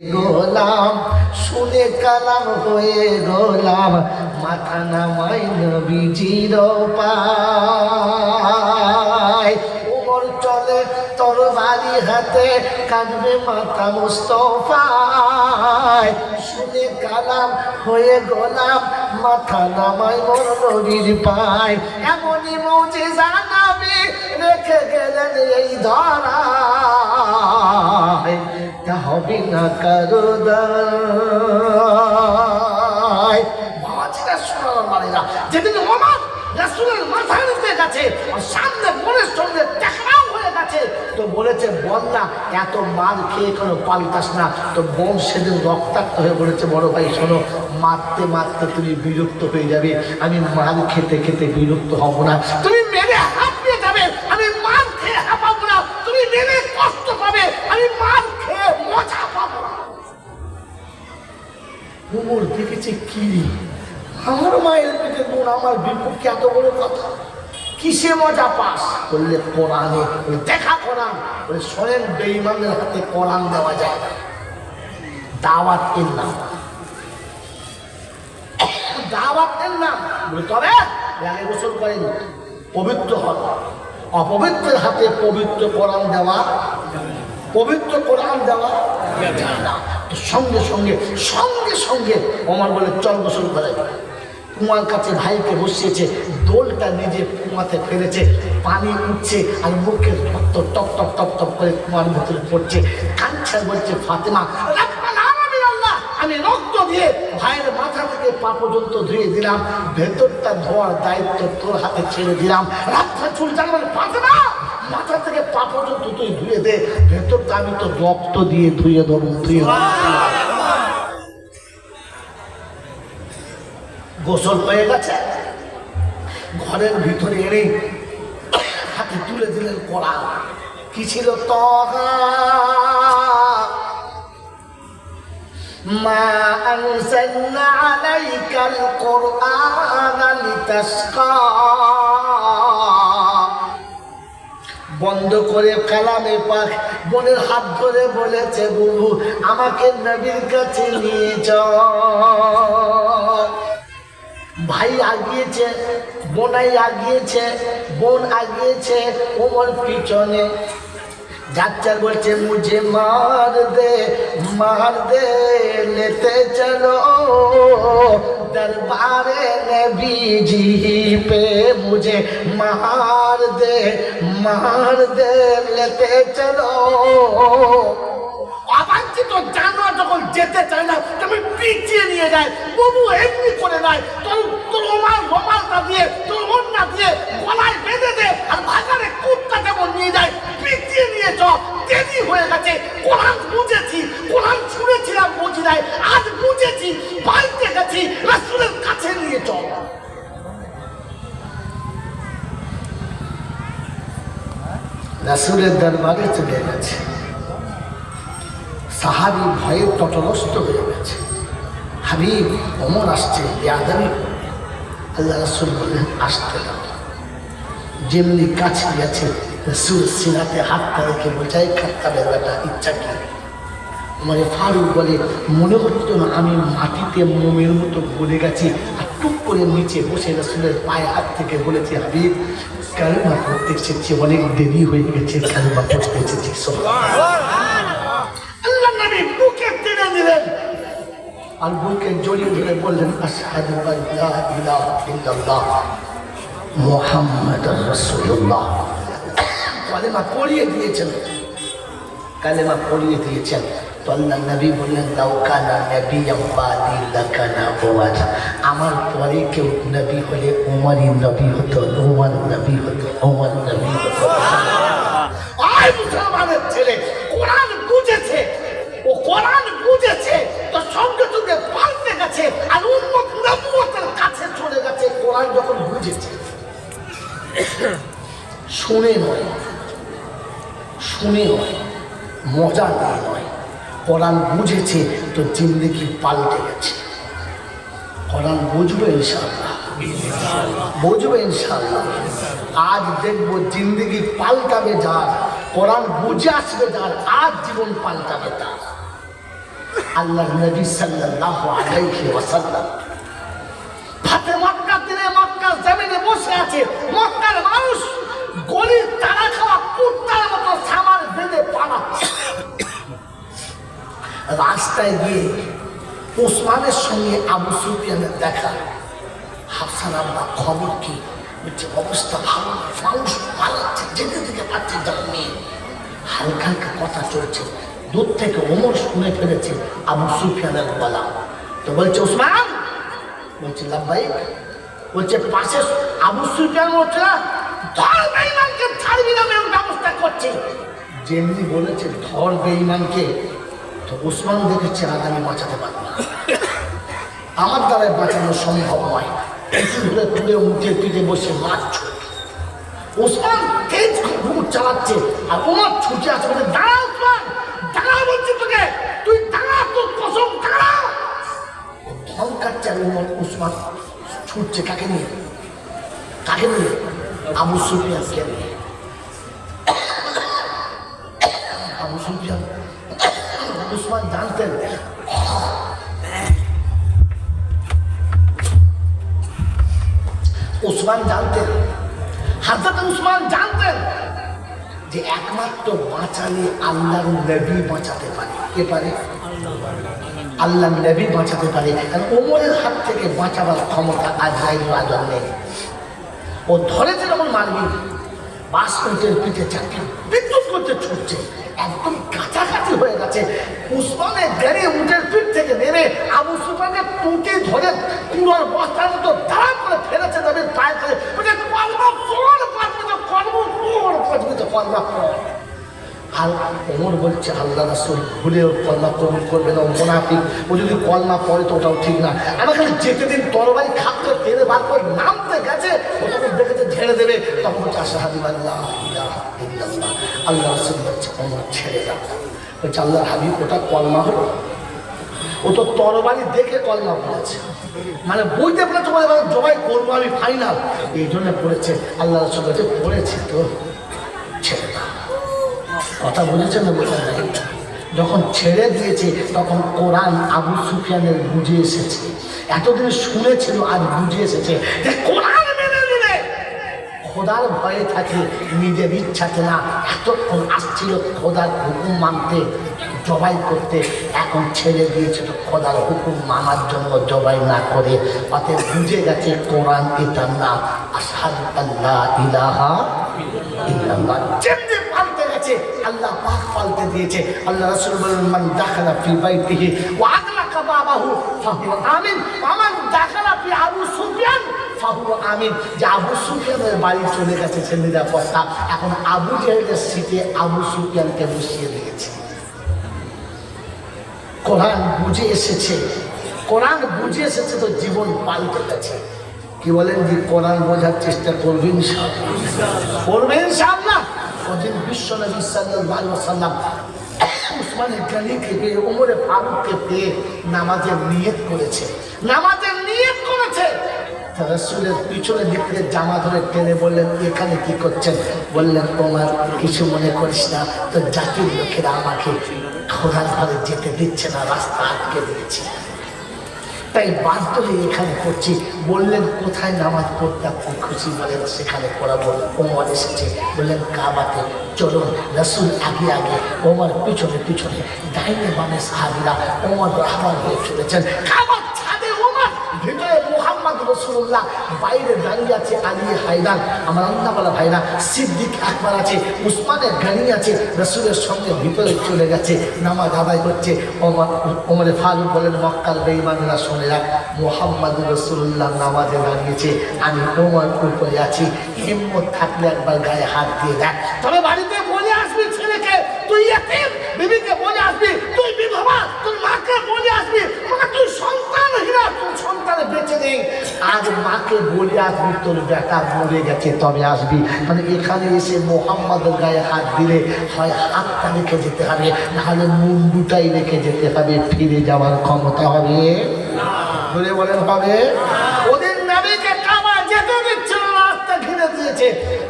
গোলাম শুনে কালাম হয়ে গোলাম মাথা নামাই নবীজির পায়। উমর চলে তরবারি হাতে, কাঁদবে মাথা মুস্তফায়। শুনে কালাম হয়ে গোলাম, মাথা নামাই মোর নবীর পায়। এমনই মৌজে জানাবে রেখে গেলেন এই ধরায়। তা হবে না কারও যেদিন ওমর রাসূলের মাথা নিতে গেছে সামনে বোনের সঙ্গে টাকরাও হয়ে গেছে, তো বলেছে বল এত মার খেয়ে কোনো পাল্টাস না। তো বোন সেদিন রক্তাক্ত হয়ে বলেছে, বড় ভাই, শোনো, মারতে মারতে তুমি বিরক্ত হয়ে যাবে। আমি মার খেতে খেতে বিরক্ত হব না। তুমি উমর দেখেছে কি? আমার মায়ের পেটে বোন আমার বিপক্ষে এত বড় কথা। কিসে মজা পাস? বললে, কোরআনে। দেখা কোরআন। বলে, শোনেন বেইমানের হাতে কোরআন দেওয়া যায় না। দাওয়াত এর নাম। দাওয়াত এর নাম। বলে, তবে আগে গোসল করেন পবিত্র হন অপবিত্রের হাতে পবিত্র কোরআন দেওয়া পবিত্র কোরআন দেওয়া সঙ্গে সঙ্গে সঙ্গে সঙ্গে আমার বলে চল গোসল করে কুমার কাছে ভাইকে বসিয়েছে দোলটা নিজে কুমাতে ফেলেছে পানি উঠছে আর মুখের রক্ত টপ টপ টপ টপ করে কুমার ভিতরে পড়ছে। কাঞ্চার বলছে ফাতেমা "রাব্বাল আলামিন আল্লাহ, আমি রক্ত দিয়ে ভাইয়ের মাথা থেকে পা পর্যন্ত ধুয়ে দিলাম। ভেতরটা ধোয়ার দায়িত্ব তোর হাতে ছেড়ে দিলাম। রাত্রে চুল জানবেন ফাতেমা মাথা থেকে পা পর্যন্ত তুই ধুয়ে দে। ভেতরটা আমি তো রক্ত দিয়ে ধুয়ে দেবো, ধুয়ে গোসল হয়ে গেছে। ঘরের ভিতরে এনে হাতে তুলে দিলেন কড়া। কি ছিল তহা মা আনসালনা আলাইকাল কোরআন লিতাশকা। বন্ধ করে কালামে পাক বোনের হাত ধরে বলেছে বুবু আমাকে নবীর কাছে নিয়ে যাও। ভাই আগিয়েছে বোনাই আগিয়েছে, বোন আগিয়েছে, ওমর পিছনে ডাক্তার বলছে, মুঝে মার দে মার দে, লেতে চলো। দরবারে নবীজি পে মুঝে মার দে মার দে, লেতে চলো। অবাঞ্ছিত জানোয়ার যখন যেতে চায় না তুমি পিছিয়ে নিয়ে যায় তবু এমনি করে নেয়। তোর তোর রোমাল, রোমালটা দিয়ে, তোর অন্যা দিয়ে গলায় বেঁধে দে আর বাজারে কুত্তা যেমন নিয়ে পিছিয়ে নিয়ে দেরি হয়ে গেছে। কোরআন বুঝেছি কোরআন শুনেছিলাম বুঝি নাই আজ বুঝেছি, বাড়িতে গেছি, রাসুলের কাছে নিয়ে রাসুলের দরবারে চলে গেছে। সাহাবি ভয়ে তটনস্থ হয়ে গেছে। হাবিব অমর আসছে ইয়াদাবি আল্লাহ রসুল বললেন, আসতে যেমনি কাছে গেছে রসুল সিনাতে হাতটা রেখে বোঝাই খাত্তা বেলাটা ইচ্ছা কি? মানে ফারুক বলে, মনে হচ্ছে না আমি মাটিতে মোমের মতো গলে গেছি, আর টুক করে নিচে বসে রসুলের পায়ে হাত থেকে বলেছি হাবিব। কালমা পড়তে এসেছি অনেক দেরি হয়ে গেছে পড়তে এসেছি আল্লাহ আর বুকে জড়িয়ে ধরে বললেন, আশহাদু আল্লা ইলাহা ইল্লাল্লাহ, মুহাম্মাদুর রাসূলুল্লাহ। কালেমা পড়িয়ে দিয়েছেন। কালেমা পড়িয়ে দিয়েছেন। তো নবী বললেন লাউকানা নবী আব্বাদি লাকানা ওয়াজ আমার পরে কেউ নবী হলে উমারই নবী হতো উমার নবী হতো উমার নবী হতো। আয় মুসলমানের ছেলে, কোরআন বুঝেছে, ও কোরআন বুঝেছে, তো সঙ্গে সঙ্গে পাল্টে গেছে, আর উন্মত নবুয়তের কাছে চলে গেছে, কোরআন যখন বুঝেছে। শুনে নয় শুনে নয়, মজা দিয়ে নয়। কোরআন বুঝেছে তো জিন্দগি পাল্টে গেছে। কোরআন বুঝবে ইনশাআল্লাহ। বুঝবে ইনশাআল্লাহ। আজ দেখব জিন্দগি পাল্টাবে যার কোরআন বুঝে আসবে যার, আজ জীবন পাল্টাবে তার। আল্লাহ নবী সাল্লাল্লাহু আলাইহি ওয়াসাল্লাম ফাতে মক্কা দিনে মক্কার জমিনে বসে আছে, মক্কার মানুষ গলির তারা খাওয়া কুত্তার মতো সামার বেঁধে পালাচ্ছে। রাস্তায় গিয়ে ওসমানের সঙ্গে আবু সুফিয়ানের দেখা। হাফসান আব্বা খবর কি? বলছে, অবস্থা ভালো মানুষ পালাচ্ছে যেতে থেকে পাচ্ছে জানি হালকা হালকা কথা চলছে। দূর থেকে ওমর শুনে ফেলেছে আবু সুফিয়ানের বলা তো বলছে, ওসমান! বলছে লাভবাই বলছে, পাশে আবু সুফিয়ান বলছে না? যেমনি বলেছে, ধর বেঈমানকে, তো ওসমান দেখেছে আর আমি বাঁচাতে পারব না। আমার দ্বারাই বাঁচানো সম্ভব নয়। একটু ধরে তুলে উঠে পিঠে বসে মাছ ছুট। ওসমান তেজ ঘুর চালাচ্ছে আর ওমর ছুটে আছে বলে দাঁড়া ওসমান দাঁড়া বলছি তোকে, তুই দাঁড়া, তোর কসম, দাঁড়া! ধমকাচ্ছে আর ওমর, ওসমান ছুটছে কাকে নিয়ে? কাকে নিয়ে? আবু সুফিয়ানকে নিয়ে। সুফিয়ান উসমান জানতেন। উসমান জানতেন। হাজরত উসমান জানতেন যে একমাত্র বাঁচালে আল্লাহর নবী বাঁচাতে পারে। কে পারে? আল্লাহ নবী বাঁচাতে পারে। কারণ ওমরের হাত থেকে বাঁচাবার ক্ষমতা আজরাইল রাজন নেই। ও ধরেছে যখন মারবি বাস উঠের পিঠে চাকরি বিদ্যুৎ করতে ছুটছে। একদম কাছাকাছি হয়ে গেছে। উসমানের দেড়ে উঠের পিঠ থেকে নেমে আবু সুফানকে টুকে ধরে কুড়োর বস্তার মতো দাঁড়া করে ফেলেছে তাদের পায়ে বলছে কলমা পড় পাঁচবি তো কলমা পড় পাঁচবি কলমা পড় আর ওমর বলছে, আল্লাহ রাসুল ভুলে ওর কলমা কবুল করবে না মোনাফিক। ও যদি কলমা পড়ে তো ওটাও ঠিক না। আমার যেতে দিন তরবারি খাপতে টেনে বার করে নামতে গেছে। ঝেড়ে দেবে, তখন বলছে আশাহাদি আল্লাহ আল্লাহ বলছে ওমর ছেড়ে দাও। বলছে আল্লাহ হাবিব, ওটা কলমা হলো? ও তো তরবারি দেখে কলমা পড়েছে। মানে বইতে পড়ে তোমার এবার জবাই করব আমি ফাইনাল এই জন্য পড়েছে আল্লাহ রসুল বলছে পড়েছে তো, ছেড়ে দাও। কথা বুঝেছেন না বোঝা যখন ছেড়ে দিয়েছে, তখন কোরআন আবু সুফিয়ানের বুঝে এসেছে। এতদিন শুনেছিল, আজ বুঝে এসেছে যে কোরআন খোদার ভয়ে থাকে, নিজের ইচ্ছাতে না, এতক্ষণ আসছিল খোদার হুকুম মানতে, জবাই করতে। এখন ছেড়ে দিয়েছে তো খোদার হুকুম মানার জন্য জবাই না করে। অতএব বুঝে গেছে কোরআন এটার নাম আসাদ আল্লাহ ইলাহা গেছে, আল্লাহ পাক পাল্টে দিয়েছে। আল্লাহ রাসূল বলেন, মান আমিন। ফাহুয়া আমিন, যে আবু সুফিয়ানের বাড়ি চলে গেছে সে নিরাপত্তা এখন আবু জেহেলের সিটে আবু সুফিয়ানকে বসিয়ে দিয়েছে। কোরআন বুঝে এসেছে, কোরআন বুঝে এসেছে তো জীবন পাল্টে গেছে। কি বলেন যে কোরআন বোঝার চেষ্টা করবেন করবেন ইনশাআল্লাহ। ওদিন বিশ্ব নবী ওয়াসাল্লাম উসমানের গালিকে পেয়ে ওমরে ফারুককে পেয়ে নামাজের নিয়ত করেছে। নামাজের নিয়ত করেছে। রসুলের পিছনে দিক জামা ধরে টেনে বললেন, এখানে কি করছেন? বললেন তোমার কিছু মনে করিস না। তো জাতির লোকেরা আমাকে খোদার ঘরে যেতে দিচ্ছে না, রাস্তা আটকে দিয়েছে। তাই বাধ্য হয়ে এখানে করছি বললেন, কোথায় নামাজ পড়তে আপনি খুশি? বলেন, সেখানে পড়াবো। ওমর এসেছে, বললেন, কাবাতে, চলুন, রসুল আগে আগে ওমর পিছনে পিছনে ডাইনে বামে সাহাবিরা ওমর রহমান হয়ে চলেছেন। ভিতরে রসুল্লাহ, বাইরে দাঁড়িয়ে আছে আলী হায়দার, আমার আল্লাহওয়ালা ভাইরা, সিদ্দিক আকবর আছে, উসমানের গাড়ি আছে, রসুলের সঙ্গে ভিতরে চলে গেছে, নামাজ আদায় করছে, ওমর ফারুক বলেন, মক্কার বেইমানরা শুনে রাখ মোহাম্মদ রসুল্লাহ নামাজে দাঁড়িয়েছে, আমি ওমর উপরে আছি, হিম্মত থাকলে একবার গায়ে হাত দিয়ে দেখ, তবে বাড়িতে বলে আসবি ছেলেকে, তুই বিবিকে বলে আসবি, তুই বিধবা, তোর মাকে বলে আসবি মা তুই সন্তান হীরা তোর বেঁচে নেই। আজ মাকে তোর বেটা মরে গেছে, তবে আসবি। মানে এখানে এসে মোহাম্মদের গায়ে হাত দিলে হয় হাতটা রেখে যেতে হবে নাহলে মুন্ডুটাই রেখে যেতে হবে, ফিরে যাওয়ার ক্ষমতা হবে। ধরে বলেন হবে। ওদের নাবিকে কাবা যেতে রাস্তা ঘিরে দিয়ে দাঁড়িয়েছে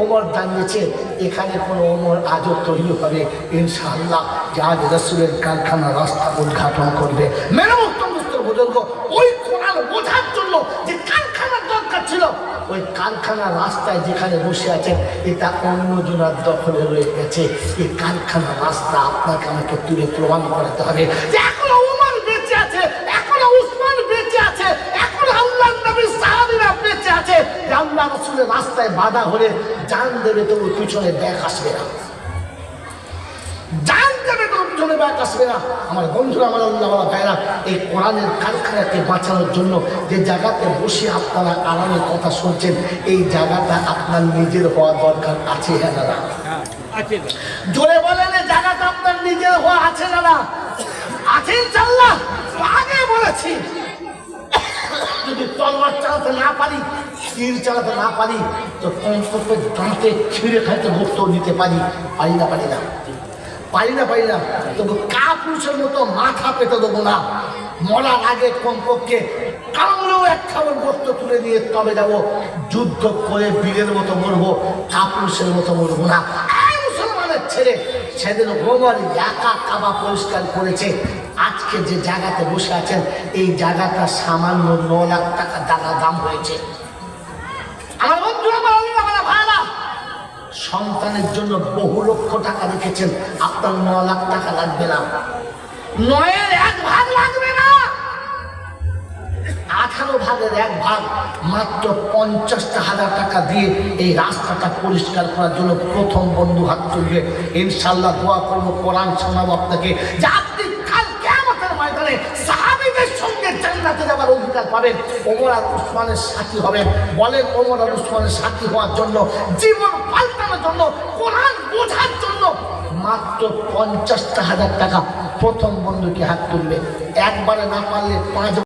ওমর দাঁড়িয়েছে এখানে কোনো ওমর আজও তৈরি হবে। যে আজ রসুলের কারখানা রাস্তা উদ্ঘাটন করবে। মেরে ওই কারখানা রাস্তায় যেখানে বসে আছেন, এটা অন্যজনের দখলে রয়ে গেছে। এই কারখানা রাস্তা আপনাকে আমাকে তুলে প্রমাণ করাতে হবে। রাস্তায় বাধা হলে জান দেবে তো ওর পিছনে দেখ আসবে না। পিছনে ব্যাগ আসবে না। আমার বন্ধুরা, আমার আল্লাহ ভাইরা এই কোরআনের কারখানাকে বাঁচানোর জন্য যে জায়গাতে বসে আপনারা আরামের কথা শুনছেন, এই জায়গাটা আপনার নিজের হওয়া দরকার আছে হ্যাঁ দাদা জোরে বলেন জায়গাটা আপনার নিজের হওয়া আছে না না? আছে ইনশাল্লাহ আগে বলেছি। যদি তলোয়ার চালাতে না পারি তীর চালাতে না পারি, তো কমপক্ষে দাঁতে ছিঁড়ে খাইতে ভক্ত নিতে পারি পারি না পারি না। পারি না পারি না। তবু কাপুরুষের মতো মাথা পেতে দেবো না। মরার আগে কমপক্ষে কামড়েও এক খাবার গোস্ত তুলে নিয়ে তবে যাব। যুদ্ধ করে বীরের মতো মরবো, কাপুরুষের মতো মরবো না। মুসলমানের ছেলে সেদিন একা কাবা পরিষ্কার করেছে। আজকে যে জায়গাতে বসে আছেন, এই জায়গাটা সামান্য ন লাখ টাকা জায়গা দাম হয়েছে। আমার বন্ধুরা সন্তানের জন্য বহু লক্ষ টাকা রেখেছেন। আপনার ন লাখ টাকা লাগবে না। নয়ের এক ভাগ লাগবে না। আঠারো ভাগের এক ভাগ মাত্র পঞ্চাশটা হাজার টাকা দিয়ে এই রাস্তাটা পরিষ্কার করার জন্য প্রথম বন্ধু হাত তুলবে। ইনশাল্লাহ দোয়া করব, কোরআন শোনাবো আপনাকে। যে সঙ্গে অধিকার পাবেন। ওমর আর উসমানের সাথী হবেন। বলেন, ওমর আর উসমানের সাথী হওয়ার জন্য জীবন পাল্টানোর জন্য, কোরআন বোঝার জন্য মাত্র পঞ্চাশটা হাজার টাকা প্রথম বন্ধুকে হাত তুলবে। একবারে না পারলে পাঁচ